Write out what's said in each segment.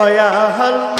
দয়াল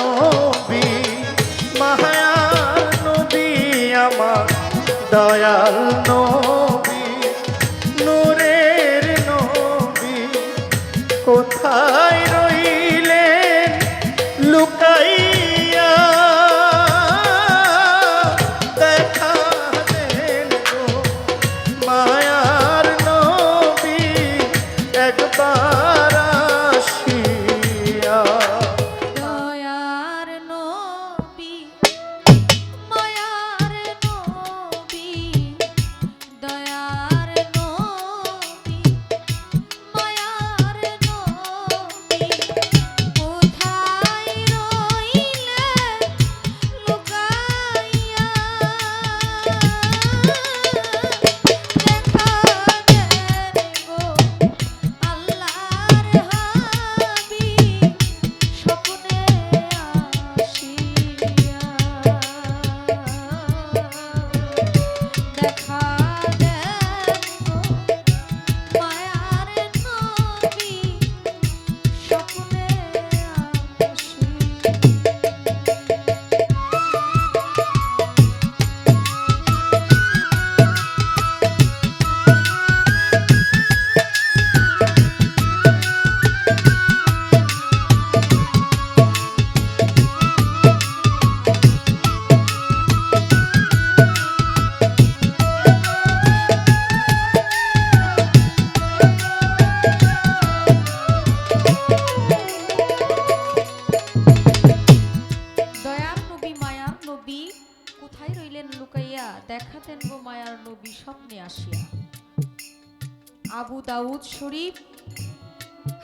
আবু শরীফ,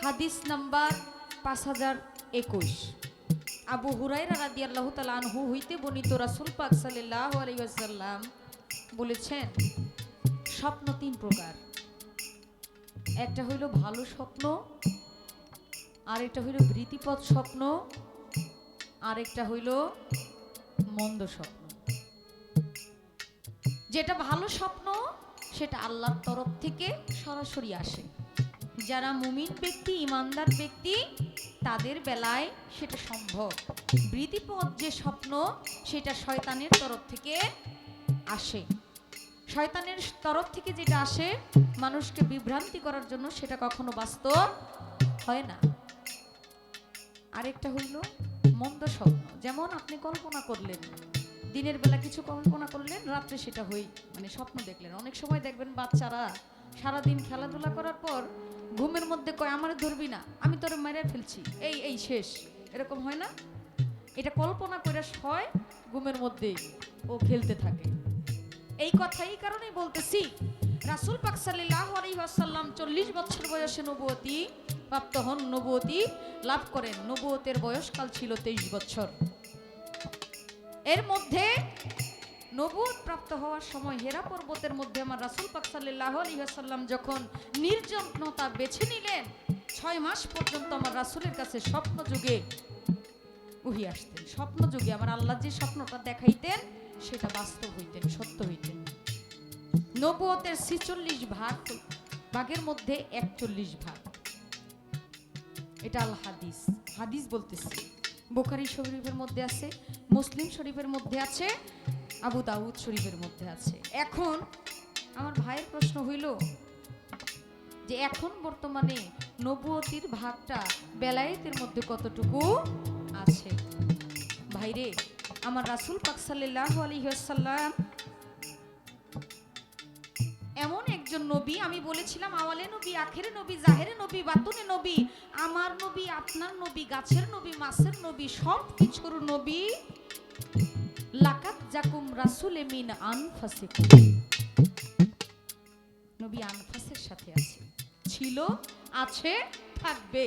হাদিস নাম্বার পাঁচ হাজার একুশ। আবু হুরাইরা রাদি আল্লাহ আনহু হইতে বর্ণিত রাসুল পাক সাল্লাহ আলাইসাল্লাম বলেছেন, স্বপ্ন তিন প্রকার। একটা হইল ভালো স্বপ্ন, আর একটা হইল বৃত্তিপদ স্বপ্ন, আর একটা হইল মন্দ স্বপ্ন। যেটা ভালো স্বপ্ন, সেটা আল্লাহর তরফ থেকে সরাসরি আসে। যারা মুমিন ব্যক্তি, ইমানদার ব্যক্তি, তাদের বেলায় সেটা সম্ভব। বৃত্তিপদ যে স্বপ্ন, সেটা শয়তানের তরফ থেকে আসে। শয়তানের তরফ থেকে যেটা আসে, মানুষকে বিভ্রান্তি করার জন্য সেটা কখনো বাস্তব হয় না। আরেকটা হইল মন্দ স্বপ্ন। যেমন আপনি কল্পনা করলেন, দিনের বেলা কিছু কল্পনা করলেন, রাত্রে সেটা হই মানে স্বপ্ন দেখলেন। অনেক সময় দেখবেন বাচ্চারা সারাদিন খেলাধুলা করার পর ঘুমের মধ্যে কয়, আমার ধরবি না, আমি তোরে মেরে ফেলছি, এই এই, শেষ। এরকম হয় না? এটা কল্পনা করে হয় ঘুমের মধ্যে ও খেলতে থাকে। এই কথা এই কারণেই বলতেছি, রাসুল পাক সাল্লাহ আলাইসাল্লাম চল্লিশ বছর বয়সে নবতী প্রাপ্ত হন। নবতী লাভ করেন। নবতের বয়সকাল ছিল তেইশ বছর। এর মধ্যে নবুয়ত প্রাপ্ত হওয়ার সময় হেরা পর্বতের মধ্যে আমার রাসুল পাক সাল্লাহ আলাইসাল্লাম যখন নির্জনতা বেছে নিলেন, ছয় মাস পর্যন্ত আমার রাসুলের কাছে স্বপ্ন যুগে উহি আসতেন। স্বপ্ন যুগে আমার আল্লাহ যে স্বপ্নটা দেখাইতেন, সেটা বাস্তব হইতেন, সত্য হইতেন। নবুয়তের ছিচল্লিশ ভাগ, ভাগের মধ্যে একচল্লিশ ভাগ। এটা আল হাদিস। হাদিস বলতেছি। বোখারি শরীফের মধ্যে আছে, মুসলিম শরীফের মধ্যে আছে আবু দাউদ শরীফের মধ্যে আছে। এখন আমার ভাইয়ের প্রশ্ন হইল যে এখন বর্তমানে নবুয়তির ভাগটা বেলায়েতের মধ্যে কতটুকু আছে? ভাইরে, আমার রাসুল পাক সাল্লাহ আলহিহাসাল্লাম এমন একজন নবী, আমি বলেছিলাম, আওয়ালে নবী, আখেরে নবী, জাহেরে নবী, বাতুনে নবী, আমার নবী, আপনার নবী, গাছের নবী, মাছের নবী সব কিছুর নবী লাকাত জাকুম রাসুল এমিন আনফাসিকুম। নবী আনফাসের সাথে আছে। ছিল, আছে, থাকবে।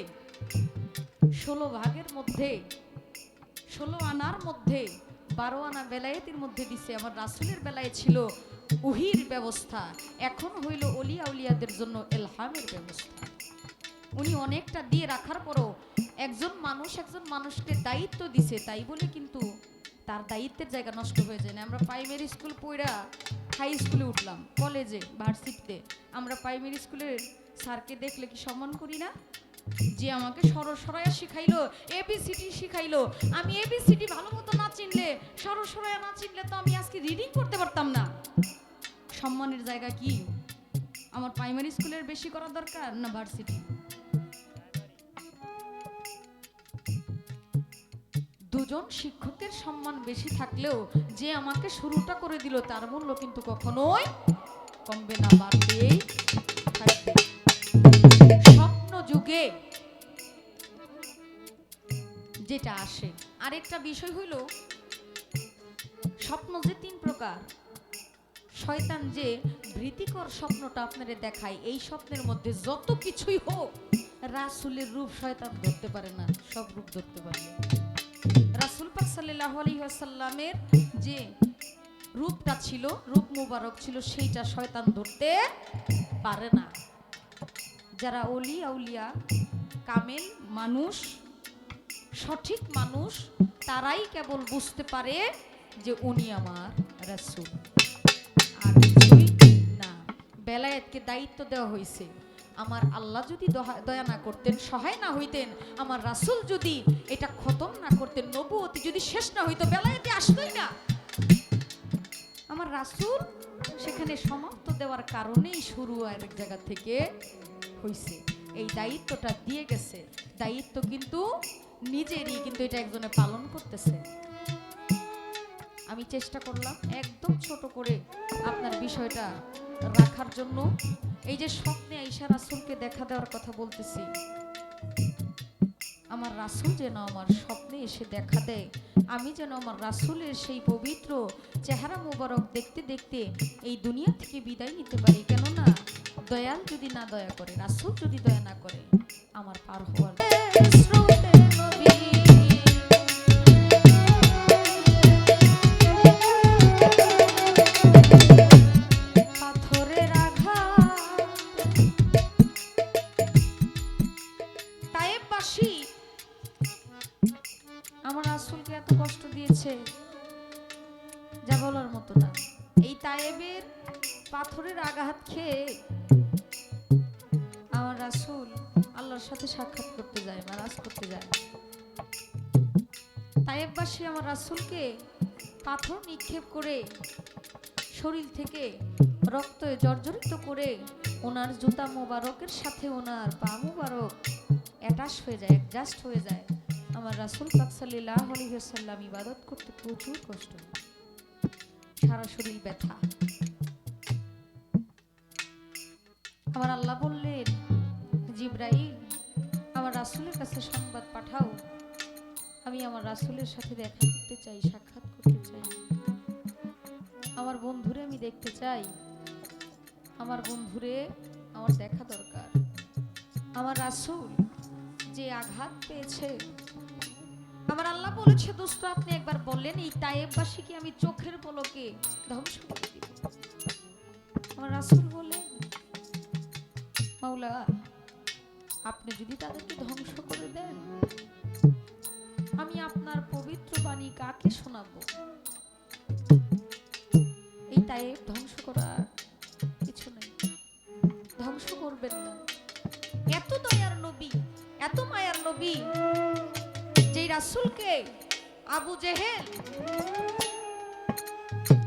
ষোলো ভাগের মধ্যে, ষোলো আনার মধ্যে, বারো আনা বেলায়েতের মধ্যে দিছে। আমার রাসুলের বেলায় ছিল উহির ব্যবস্থা। এখন হইল অলিয়া উলিয়াদের জন্য এলহামের ব্যবস্থা। উনি অনেকটা দিয়ে রাখার পরও একজন মানুষ একজন মানুষকে দায়িত্ব দিছে, তাই বলে কিন্তু তার দায়িত্বের জায়গা নষ্ট হয়ে যায় না। আমরা প্রাইমারি স্কুল পড়া হাই স্কুলে উঠলাম কলেজে ভার্সিটিতে আমরা প্রাইমারি স্কুলের স্যারকে দেখলে কি সম্মান করি না? যে আমাকে সরসরায়া শিখাইলো এবিসিডি শিখাইলো। আমি এবিসিডি ভালো মতো না চিনলে, সরসরায়া না চিনলে তো আমি আজকে রিডিং করতে পারতাম না। সম্মানের জায়গা কি? আমার প্রাইমারি স্কুলের বেশি করা দরকার না ভার্সিটি দুজন শিক্ষকের সম্মান বেশি থাকলেও যে আমাকে শুরুটা করে দিল, তার মূল্য কিন্তু কখনোই কমবে না বাড়বেই স্বপ্ন যুগে যেটা আসে। আরেকটা বিষয় হইল, স্বপ্ন যে তিন প্রকার, শয়তান যে ভীতিকর স্বপ্নটা আপনারে দেখায়, এই স্বপ্নের মধ্যে যত কিছুই হোক, রাসুলের রূপ শয়তান ধরতে পারে না, সব রূপ ধরতে পারে। রাসুল পাক সাল্লাহ আলহিহাসাল্লামের যে রূপটা ছিল, রূপ মুবারক ছিল, সেইটা শয়তান ধরতে পারে না। যারা অলি আউলিয়া, কামেল মানুষ, সঠিক মানুষ, তারাই কেবল বুঝতে পারে যে উনি আমার রাসূল। আর না। বেলায়েতকে দায়িত্ব দেওয়া হয়েছে। আমার আল্লাহ যদি দয়া না করতেন, সহায় না হইতেন, আমার রাসূল যদি এটা খতম না করতেন নবুয়তি যদি শেষ না হইতো বেলায়েতে আসতোই না। আমার রাসূল সেখানে সমাপ্ত দেওয়ার কারণেই শুরু আর এক জায়গা থেকে হইছে। এই দায়িত্বটা দিয়ে গেছে। দায়িত্ব কিন্তু নিজেরই, কিন্তু এটা একজনে পালন করতেছে। আমি চেষ্টা করলাম একদম ছোট করে আপনার বিষয়টা রাখার জন্য। এই যে স্বপ্নে আইসা রাসুলকে দেখা দেওয়ার কথা বলতেছি, আমার রাসুল যেন আমার স্বপ্নে এসে দেখা দেয়। আমি যেন আমার রাসুলের সেই পবিত্র চেহারা মোবারক দেখতে দেখতে এই দুনিয়া থেকে বিদায় নিতে পারি। কেননা, দয়াল যদি না দয়া করে, রাসুল যদি দয়া না করে, আমার পার হওয়ার কষ্ট দিয়েছে, যা বলার মতো না। এই তায়েবের পাথরের আঘাত খেয়ে আমার রাসূল আল্লাহর সাথে সাক্ষাৎ করতে যায় মারাজ করতে যায়। তায়েববাসী আমার রাসূলকে পাথর নিক্ষেপ করে শরীর থেকে রক্ত জর্জরিত করে ওনার জুতা মোবারকের সাথে ওনার পা মোবারক অ্যাটাচ হয়ে যায়, অ্যাডজাস্ট হয়ে যায়। আমার রাসুল পাক সাল্লাহ আলহিহাসাল্লাম ইবাদত করতে প্রচুর কষ্ট সারা শরীর ব্যথা। আমার আল্লাহ বললেন, জিব্রাইল, আমার রাসুলের কাছে সংবাদ পাঠাও। আমি আমার রাসুলের সাথে দেখা করতে চাই, সাক্ষাৎ করতে চাই। আমার বন্ধুরে আমি দেখতে চাই। আমার বন্ধুরে আমার দেখা দরকার। আমার রাসূল যে আঘাত পেয়েছে আমার আল্লাহ বলেছে, দোস্ত, আপনি একবার বললেন, এই তায়েববাসীকে আমি চোখের পলকে ধ্বংস করে দিব। আমার রাসূল বললেন, মাওলা, আপনি যদি তাদেরকে ধ্বংস করে দেন, আমি আপনার পবিত্র বাণী কাকে শোনাবো? এই তাইব ধ্বংস করার কিছু নেই। ধ্বংস করবেন না। এত দয়ার নবী, এত মায়ার নবী রাসূলকে আবু জেহেল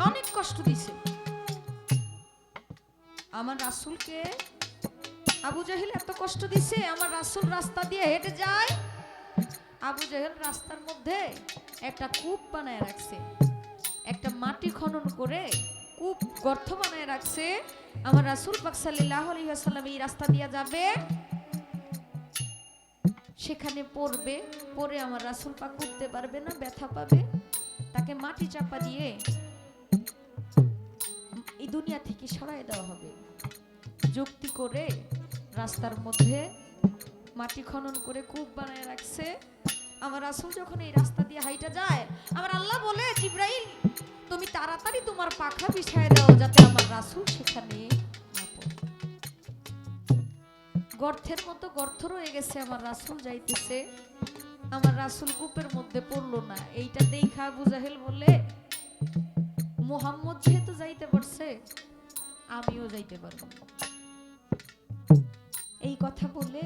অনেক কষ্ট দিছে আমার রাসূলকে আবু জেহেল এত কষ্ট দিছে আমার রাসূল রাস্তা দিয়ে হেঁটে যায়। আবু জেহেল রাস্তার মধ্যে একটা কূপ বানায় রাখছে। একটা মাটি খনন করে কূপ গর্ত বানায় রাখছে। আমার রাসূল পাক সাল্লাল্লাহু আলাইহি ওয়াসাল্লাম এই রাস্তা দিয়ে যাবে। সেখানে পড়বে পরে আমার রাসূল পাক উঠতে পারবে না, ব্যথা পাবে। তাকে মাটি চাপা দিয়ে এই দুনিয়া থেকে সরায় দেওয়া হবে। যুক্তি করে রাস্তার মধ্যে মাটি খনন করে কূপ বানায় রাখছে। আমার রাসূল যখন এই রাস্তা দিয়ে হাইটা যায়, আমার আল্লাহ বলে, জিব্রাইল, তুমি তাড়াতাড়ি তোমার পাখা বিছায় দাও যাতে আমার রাসূল সেখানে গর্তের মতো গর্ত রয়ে গেছে, আমার রাসূল যাইতেছে। আমার রাসূল কূপের মধ্যে পড়ল না। এইটা দেখা আবু জাহেল বলে মোহাম্মদ যেহেতু যাইতে পারছে, আমিও যাইতে পারব। এই কথা বলে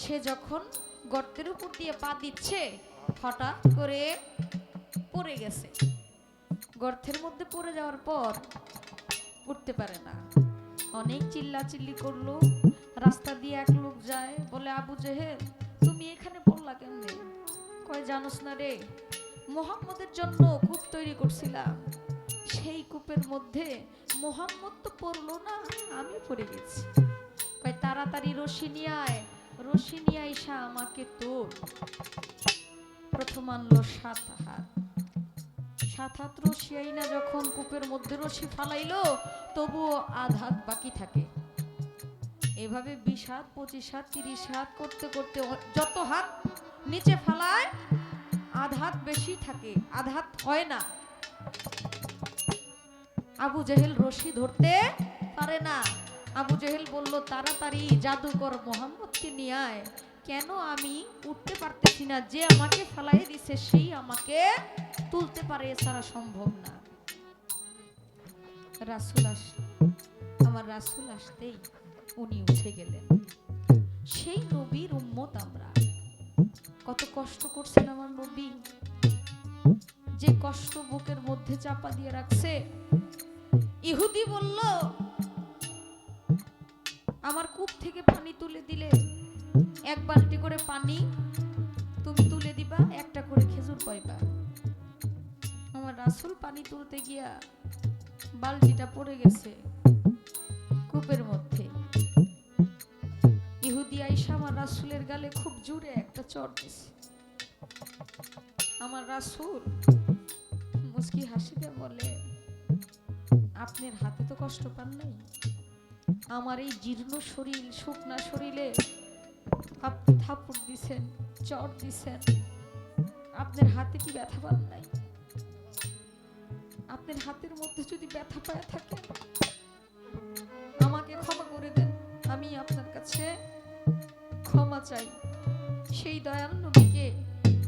সে যখন গর্তের উপর দিয়ে পা দিচ্ছে, হঠাৎ করে পড়ে গেছে। গর্তের মধ্যে পড়ে যাওয়ার পর উঠতে পারে না। অনেক চিল্লা চিল্লি করল। রাস্তা দিয়ে এক লোক যায়, বলে, আবু জেহেল, তুমি এখানে পড়লা কেমনে? কয়, জানোস না রে, মোহাম্মদের জন্য কূপ তৈরি করছিলাম। সেই কূপের মধ্যে মোহাম্মদ তো পড়ল না, আমি পড়ে গেছি। কয়, তাড়াতাড়ি রশি নিয়ে আয়, রশি নিয়ে আইসা আমাকে তোর। প্রথম আনলো সাত হাত। সাত হাত রশি আইনা যখন কূপের মধ্যে রশি ফালাইলো, তবুও আধ হাত বাকি থাকে। এভাবে বিশ হাত পঁচিশ হাত তিরিশ হাত করতে করতে যত হাত নিচে ফালায় আধ হাত বেশি থাকে আধ হাত হয় না। আবু জেহেল রশি ধরতে পারে না। আবু জেহেল বলল, তাড়াতাড়ি জাদুকর মোহাম্মদকে নিয়ে আয়। কেন আমি উঠতে পারতেছি না? যে আমাকে ফেলাই দিছে, সেই আমাকে তুলতে পারে এছাড়া সম্ভব না। রাসুল আস, আমার রাসুল আসতেই উনি উঠে গেলেন। সেই নবীর উম্মত আমরা। কত কষ্ট করছেন আমার নবী। যে কষ্ট বুকের মধ্যে চাপা দিয়ে রাখছে। ইহুদি বলল, আমার কূপ থেকে পানি তুলে দিলে, এক বালতি করে পানি তুমি তুলে দিবা, একটা করে খেজুর পাইবা। আমার রাসুল পানি তুলতে গিয়া বালতিটা পড়ে গেছে কূপের মধ্যে। ইহুদি আইসা আমার রাসুলের গালে খুব জোরে একটা চর দিছে। আমার রাসুল মুস্কি হাসিতে বলে, আপনার হাতে তো কষ্ট পান নাই। আমার এই জীর্ণ শরীর, শুকনা শরীরে আপনি থাপুর দিছেন, চর দিছেন। আপনার হাতে কি ব্যথা পান নাই? আপনার হাতের মধ্যে যদি ব্যথা পায় থাকে, আমাকে ক্ষমা করে দেন। আমি আপনার কাছে ক্ষমা চাই। সেই দয়াল নবীকে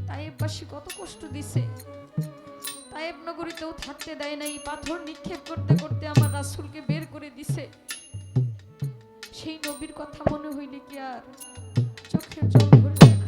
তাইবাসী কত কষ্ট দিছে। তায়েব নগরীতেও থাকতে দেয় নাই, পাথর নিক্ষেপ করতে করতে আমার রাসূলকে বের করে দিছে। সেই নবীর কথা মনে হইলে কি আর চোখের জল রাখা